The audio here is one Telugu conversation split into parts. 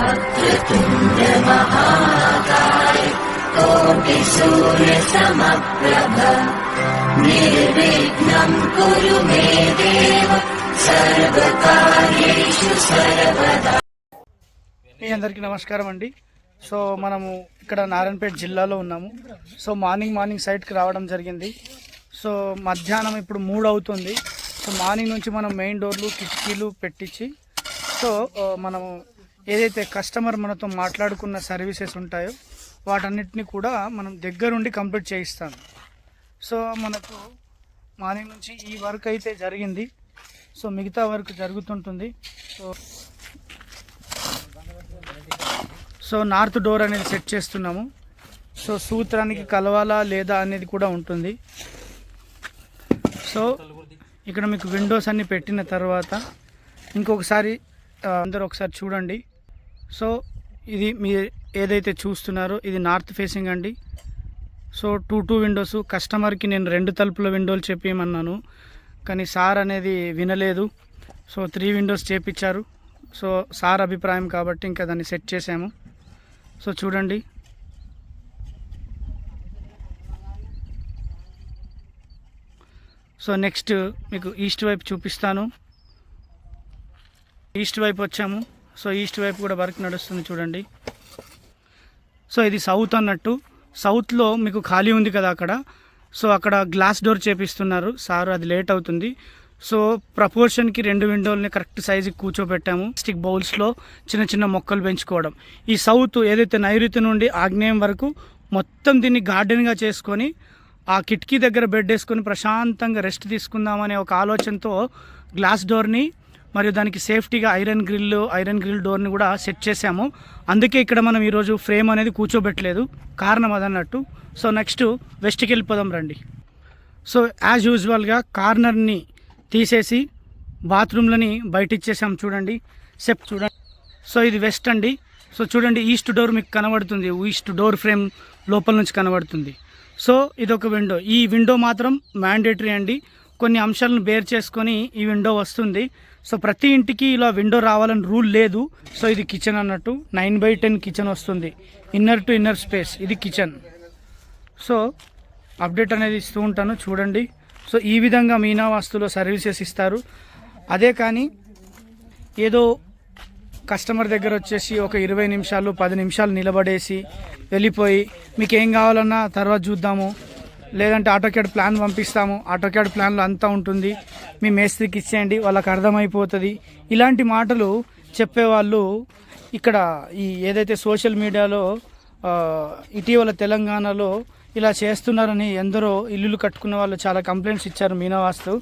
वक्रतुण्ड महाकाय कोटिसूर्यसमप्रभ निर्विघ्नम् कुरु मे देव सर्वकार्येषु सर्वदा మీ అందరికీ నమస్కారం అండి సో మనము ఇక్కడ నారాయణపేట జిల్లాలో ఉన్నాము సో మార్నింగ్ మార్నింగ్ సైట్కి రావడం జరిగింది సో మధ్యాహ్నం ఇప్పుడు మూడు అవుతుంది సో మార్నింగ్ నుంచి మనం మెయిన్ డోర్లు కిటికీలు పెట్టించి సో ఆ, మనము ఏదైతే కస్టమర్ మనతో మాట్లాడుకున్న సర్వీసెస్ ఉంటాయో వాటన్నిటిని కూడా మనం దగ్గరుండి కంప్లీట్ చేయిస్తాం. సో మనకు మార్నింగ్ నుంచి ఈ వర్క్ అయితే జరిగింది. సో మిగతా వర్క్ జరుగుతుంటుంది. సో సో నార్త్ డోర్ అనేది సెట్ చేస్తున్నాము. సో సూత్రానికి కలవాలా లేదా అనేది కూడా ఉంటుంది. సో ఇక్కడ మీకు విండోస్ అన్ని పెట్టిన తర్వాత ఇంకొకసారి అందరూ ఒకసారి చూడండి. సో ఇది మీ ఏదైతే చూస్తున్నారో ఇది నార్త్ ఫేసింగ్ అండి. So two two windows. కస్టమర్కి నేను రెండు తలుపుల విండోలు చెప్పేయమన్నాను. కానీ సార్ అనేది వినలేదు. సో త్రీ విండోస్ చేపించారు. సో సార్ అభిప్రాయం కాబట్టి ఇంకా దాన్ని సెట్ చేసాము సో చూడండి. సో నెక్స్ట్ మీకు ఈస్ట్ వైపు చూపిస్తాను. ఈస్ట్ వైపు వచ్చాము. సో ఈస్ట్ వైపు కూడా వర్క్ నడుస్తుంది చూడండి. సో ఇది సౌత్ అన్నట్టు. సౌత్లో మీకు ఖాళీ ఉంది కదా అక్కడ. సో అక్కడ గ్లాస్ డోర్ చేపిస్తున్నారు. సార్ అది లేట్ అవుతుంది. సో ప్రపోర్షన్కి రెండు విండోల్ని కరెక్ట్ సైజుకి కూర్చోబెట్టాము. స్టిక్ బౌల్స్లో చిన్న చిన్న మొక్కలు పెంచుకోవడం. ఈ సౌత్ ఏదైతే నైరుతి నుండి ఆగ్నేయం వరకు మొత్తం దీన్ని గార్డెన్గా చేసుకొని ఆ కిటికీ దగ్గర బెడ్ వేసుకొని ప్రశాంతంగా రెస్ట్ తీసుకుందామనే ఒక ఆలోచనతో గ్లాస్ డోర్ని మరియు దానికి సేఫ్టీగా ఐరన్ గ్రిల్ ఐరన్ గ్రిల్ డోర్ని కూడా సెట్ చేసాము అందుకే ఇక్కడ మనం ఈరోజు ఫ్రేమ్ అనేది కూర్చోబెట్టలేదు. కారణం అదన్నట్టు. సో నెక్స్ట్ వెస్ట్కి వెళ్ళిపోదాం రండి. సో యాజ్ యూజువల్గా కార్నర్ని తీసేసి బాత్రూమ్లని బయట ఇచ్చేసాం చూడండి. సెప్ చూడండి. సో ఇది వెస్ట్ అండి. సో చూడండి ఈస్ట్ డోర్ మీకు కనబడుతుంది. ఈస్ట్ డోర్ ఫ్రేమ్ లోపల నుంచి కనబడుతుంది. సో ఇది ఒక విండో. ఈ విండో మాత్రం మ్యాండేటరీ అండి. కొన్ని అంశాలను బేర్ చేసుకొని ఈ విండో వస్తుంది. సో ప్రతి ఇంటికి ఇలా విండో రావాలని రూల్ లేదు. సో ఇది కిచెన్ అన్నట్టు. నైన్ బై టెన్ కిచెన్ వస్తుంది. Inner to inner space. ఇది కిచెన్. సో అప్డేట్ అనేది ఇస్తూ ఉంటాను. చూడండి. సో ఈ విధంగా మీనా వాస్తులో సర్వీసెస్ ఇస్తారు. అదే కానీ ఏదో కస్టమర్ దగ్గర వచ్చేసి ఒక ఇరవై నిమిషాలు పది నిమిషాలు నిలబడేసి వెళ్ళిపోయి మీకు ఏం కావాలన్నా తర్వాత చూద్దాము. లేదంటే ఆటోక్యాడ్ ప్లాన్ పంపిస్తాము. ఆటోక్యాడ్ ప్లాన్లో అంతా ఉంటుంది. మీ మేస్త్రికి ఇచ్చేయండి. వాళ్ళకి అర్థమైపోతుంది. ఇలాంటి మాటలు చెప్పేవాళ్ళు ఇక్కడ ఈ ఏదైతే సోషల్ మీడియాలో ఇటీవల తెలంగాణలో ఇలా చేస్తున్నారని ఎందరో ఇల్లులు కట్టుకున్న వాళ్ళు చాలా కంప్లైంట్స్ ఇచ్చారు మీనావాస్తు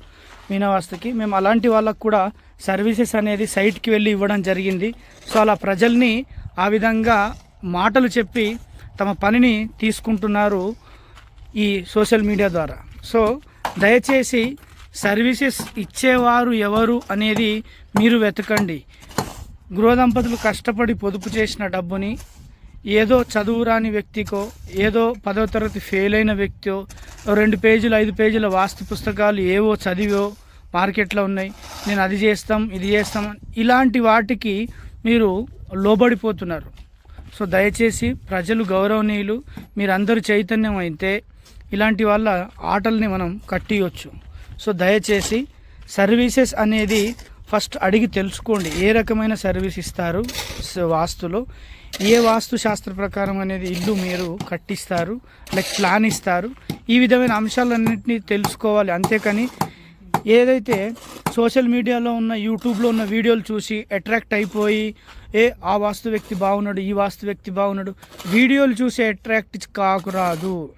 మీనావాస్తుకి. మేము అలాంటి వాళ్ళకు కూడా సర్వీసెస్ అనేది సైట్కి వెళ్ళి ఇవ్వడం జరిగింది. సో అలా ప్రజల్ని ఆ విధంగా మాటలు చెప్పి తమ పనిని తీసుకుంటున్నారు. ఈ సోషల్ మీడియా ద్వారా. సో దయచేసి సర్వీసెస్ ఇచ్చేవారు ఎవరు అనేది మీరు వెతకండి. గృహ దంపతులు కష్టపడి పొదుపు చేసిన డబ్బుని ఏదో చదువు రాని వ్యక్తికో ఏదో పదవ తరగతి ఫెయిల్ అయిన వ్యక్తియో రెండు పేజీలు ఐదు పేజీల వాస్తు పుస్తకాలు ఏవో చదివో మార్కెట్లో ఉన్నాయి. నేను అది చేస్తాం ఇది చేస్తాం ఇలాంటి వాటికి మీరు లోబడిపోతున్నారు. సో దయచేసి ప్రజలు గౌరవనీయులు మీరందరూ చైతన్యం అయితే ఇలాంటి వాళ్ళ ఆటల్ని మనం కట్టియొచ్చు. సో దయచేసి సర్వీసెస్ అనేది ఫస్ట్ అడిగి తెలుసుకోండి. ఏ రకమైన సర్వీస్ ఇస్తారు వాస్తులు వాస్తులో? ఏ వాస్తు శాస్త్ర ప్రకారం అనేది ఇల్లు మీరు కట్టిస్తారు? లైక్ ప్లాన్ ఇస్తారు? ఈ విధమైన అంశాలన్నింటినీ తెలుసుకోవాలి. అంతేకాని ఏదైతే సోషల్ మీడియాలో ఉన్న యూట్యూబ్లో ఉన్న వీడియోలు చూసి అట్రాక్ట్ అయిపోయి ఏ ఆ వాస్తు వ్యక్తి బాగున్నాడు ఈ వాస్తు వ్యక్తి బాగున్నాడు వీడియోలు చూసి అట్రాక్ట్ కాకురాదు.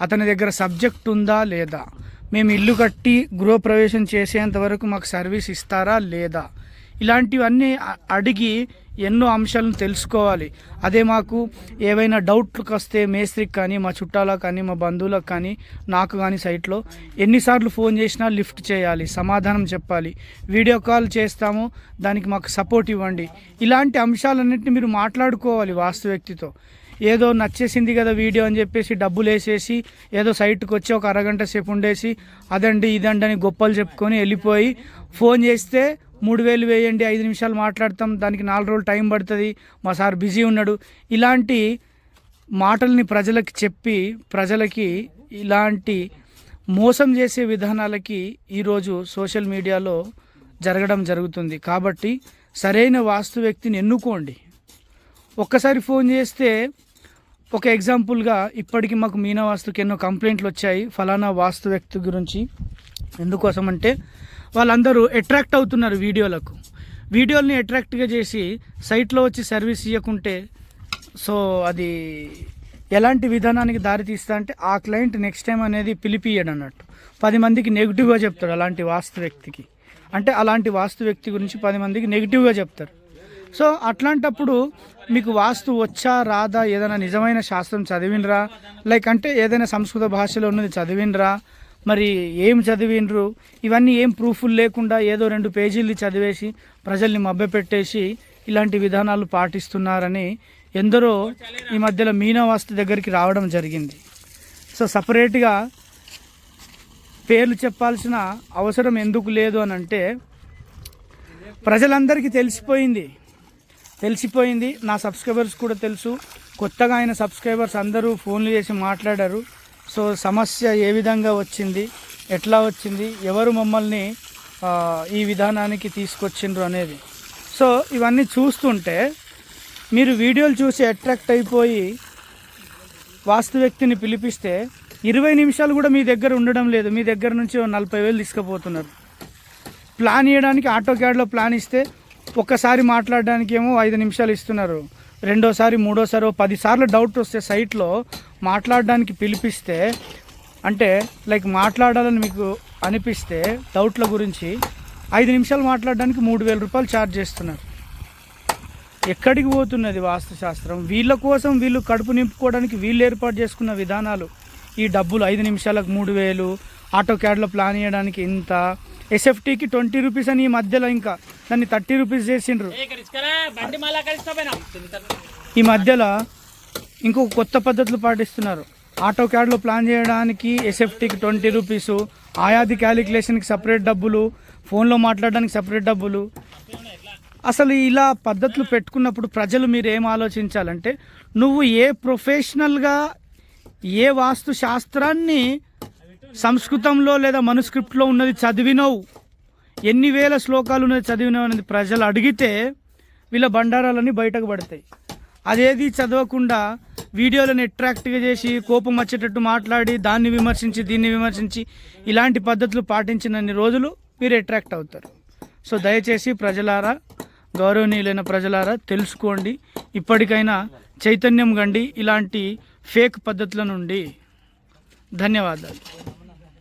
అతని దగ్గర సబ్జెక్ట్ ఉందా లేదా? మేము ఇల్లు కట్టి గృహప్రవేశం చేసేంత వరకు మాకు సర్వీస్ ఇస్తారా లేదా? ఇలాంటివన్నీ అడిగి ఎన్నో అంశాలను తెలుసుకోవాలి. అదే మాకు ఏవైనా డౌట్లకు వస్తే మేస్త్రికి కానీ మా చుట్టాలకు కానీ మా బంధువులకు కానీ నాకు కానీ సైట్లో ఎన్నిసార్లు ఫోన్ చేసినా లిఫ్ట్ చేయాలి సమాధానం చెప్పాలి. వీడియో కాల్ చేస్తాము దానికి మాకు సపోర్ట్ ఇవ్వండి. ఇలాంటి అంశాలన్నింటినీ మీరు మాట్లాడుకోవాలి వాస్తు వ్యక్తితో. ఏదో నచ్చేసింది కదా వీడియో అని చెప్పేసి డబ్బులు వేసేసి ఏదో సైట్కి వచ్చి ఒక అరగంట సేపు ఉండేసి అదండి ఇదండి అని గొప్పలు చెప్పుకొని వెళ్ళిపోయి ఫోన్ చేస్తే మూడు వేలు వేయండి ఐదు నిమిషాలు మాట్లాడతాం దానికి నాలుగు రోజులు టైం పడుతుంది మా సార్ బిజీ ఉన్నాడు. ఇలాంటి మాటల్ని ప్రజలకు చెప్పి ప్రజలకి ఇలాంటి మోసం చేసే విధానాలకి ఈరోజు సోషల్ మీడియాలో జరగడం జరుగుతుంది. కాబట్టి సరైన వాస్తు వ్యక్తిని ఎన్నుకోండి. ఒక్కసారి ఫోన్ చేస్తే ఒక ఎగ్జాంపుల్గా ఇప్పటికి మాకు మీనా వాస్తుకి ఎన్నో కంప్లైంట్లు వచ్చాయి. ఫలానా వాస్తు వ్యక్తి గురించి ఎందుకోసం అంటే వాళ్ళందరూ అట్రాక్ట్ అవుతున్నారు వీడియోలకు. వీడియోల్ని అట్రాక్ట్గా చేసి సైట్లో వచ్చి సర్వీస్ ఇవ్వకుంటే సో అది ఎలాంటి విధానానికి దారి తీస్తా అంటే ఆ క్లయింట్ నెక్స్ట్ టైం అనేది పిలిపియడు అన్నట్టు పది మందికి నెగిటివ్గా చెప్తాడు అలాంటి వాస్తు వ్యక్తికి. అంటే అలాంటి వాస్తు వ్యక్తి గురించి పది మందికి నెగిటివ్గా చెప్తారు. సో అట్లాంటప్పుడు మీకు వాస్తు వచ్చా రాదా? ఏదైనా నిజమైన శాస్త్రం చదివినరా లైక్ అంటే ఏదైనా సంస్కృత భాషలో ఉన్నది చదివినరా మరి ఏం చదివినరు ఇవన్నీ ఏం ప్రూఫ్లు లేకుండా ఏదో రెండు పేజీలు చదివేసి ప్రజల్ని మభ్యపెట్టేసి ఇలాంటి విధానాలు పాటిస్తున్నారని ఎందరో ఈ మధ్యలో మీనా వాస్తు దగ్గరికి రావడం జరిగింది. సో సపరేట్గా పేర్లు చెప్పాల్సిన అవసరం ఎందుకు లేదు అని అంటే ప్రజలందరికీ తెలిసిపోయింది. తెలిసిపోయింది. నా సబ్స్క్రైబర్స్ కూడా తెలుసు. కొత్తగా ఆయన సబ్స్క్రైబర్స్ అందరూ ఫోన్లు చేసి మాట్లాడారు. సో సమస్య ఏ విధంగా వచ్చింది? ఎట్లా వచ్చింది? ఎవరు మమ్మల్ని ఈ విధానానికి తీసుకొచ్చిండ్రు అనేది. సో ఇవన్నీ చూస్తుంటే మీరు వీడియోలు చూసి అట్రాక్ట్ అయిపోయి వాస్తు వ్యక్తిని పిలిపిస్తే ఇరవై నిమిషాలు కూడా మీ దగ్గర ఉండడం లేదు. మీ దగ్గర నుంచి నలభై వేలు తీసుకుపోతున్నారు. ప్లాన్ ఇవ్వడానికి ఆటో క్యాడ్లో ప్లాన్ ఇస్తే ఒక్కసారి మాట్లాడడానికి ఏమో ఐదు నిమిషాలు ఇస్తున్నారు. రెండోసారి మూడోసారి పదిసార్లు డౌట్ వస్తే సైట్లో మాట్లాడడానికి పిలిపిస్తే అంటే లైక్ మాట్లాడాలని మీకు అనిపిస్తే డౌట్ల గురించి ఐదు నిమిషాలు మాట్లాడడానికి మూడు వేల రూపాయలు ఛార్జ్ చేస్తున్నారు. ఎక్కడికి పోతున్నది వాస్తుశాస్త్రం వీళ్ళ కోసం వీళ్ళు కడుపు నింపుకోవడానికి వీళ్ళు ఏర్పాటు చేసుకున్న విధానాలు. ఈ డబ్బులు ఐదు నిమిషాలకు మూడు వేలు ఆటో క్యాడ్లో ప్లాన్ చేయడానికి ఇంత ఎస్ఎఫ్టీకి ట్వంటీ రూపీస్ అని ఈ మధ్యలో ఇంకా దాన్ని థర్టీ రూపీస్ చేసిండ్రు. ఈ మధ్యలో ఇంకొక కొత్త పద్ధతులు పాటిస్తున్నారు. ఆటో క్యాడ్లో ప్లాన్ చేయడానికి ఎస్ఎఫ్టీకి ట్వంటీ రూపీసు ఆయాది క్యాలిక్యులేషన్కి సపరేట్ డబ్బులు ఫోన్లో మాట్లాడడానికి సపరేట్ డబ్బులు. అసలు ఇలా పద్ధతులు పెట్టుకున్నప్పుడు ప్రజలు మీరు ఏం ఆలోచించాలంటే నువ్వు ఏ ప్రొఫెషనల్గా ఏ వాస్తు శాస్త్రాన్ని సంస్కృతంలో లేదా మనుస్క్రిప్ట్లో ఉన్నది చదివినవు. ఎన్ని వేల శ్లోకాలు ఉన్నది చదివినవు అనేది ప్రజలు అడిగితే వీళ్ళ బండారాలన్నీ బయటకు పడతాయి. అదేది చదవకుండా వీడియోలను అట్రాక్ట్గా చేసి కోపం వచ్చేటట్టు మాట్లాడి దాన్ని విమర్శించి దీన్ని విమర్శించి ఇలాంటి పద్ధతులు పాటించినన్ని రోజులు మీరు అట్రాక్ట్ అవుతారు. సో దయచేసి ప్రజలారా గౌరవనీయులైన ప్రజలారా తెలుసుకోండి. ఇప్పటికైనా చైతన్యం గండి ఇలాంటి ఫేక్ పద్ధతుల నుండి. ధన్యవాదాలు.